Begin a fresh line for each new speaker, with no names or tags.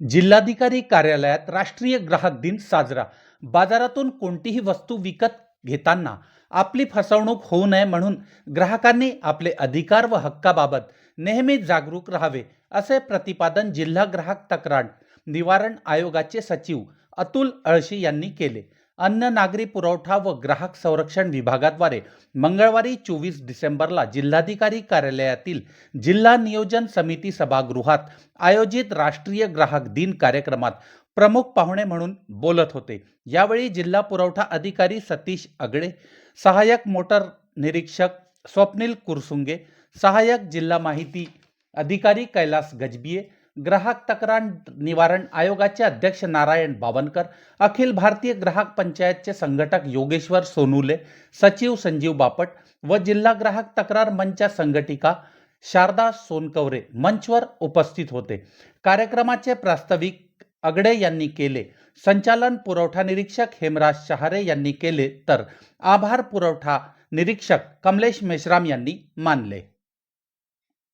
जिल्हाधिकारी कार्यालयात राष्ट्रीय ग्राहक दिन साजरा. बाजारातून कोणतीही वस्तू विकत घेताना आपली फसवणूक होऊ नये म्हणून ग्राहकांनी आपले अधिकार व हक्काबाबत नेहमी जागरूक राहावे असे प्रतिपादन जिल्हा ग्राहक तक्रार निवारण आयोगाचे सचिव अतुल अळशी यांनी केले. अन्न नागरी पुरवठा व ग्राहक संरक्षण विभागाद्वारे मंगळवारी चोवीस डिसेंबरला जिल्हाधिकारी कार्यालयातील जिल्हा नियोजन समिती सभागृहात आयोजित राष्ट्रीय ग्राहक दिन कार्यक्रमात प्रमुख पाहुणे म्हणून बोलत होते. यावेळी जिल्हा पुरवठा अधिकारी सतीश आगळे सहाय्यक मोटर निरीक्षक स्वप्नील कुरसुंगे सहाय्यक जिल्हा माहिती अधिकारी कैलास गजबिये ग्राहक तक्रार निवारण आयोगाचे अध्यक्ष नारायण बावनकर अखिल भारतीय ग्राहक पंचायतचे संघटक योगेश्वर सोनुले सचिव संजीव बापट व जिल्हा ग्राहक तक्रार मंचच्या संघटिका शारदा सोनकवरे मंचवर उपस्थित होते. कार्यक्रमाचे प्रास्ताविक अगडे यांनी केले. संचालन पुरवठा निरीक्षक हेमराज शहारे यांनी केले. तर आभार पुरवठा निरीक्षक कमलेश मेश्राम यांनी मानले.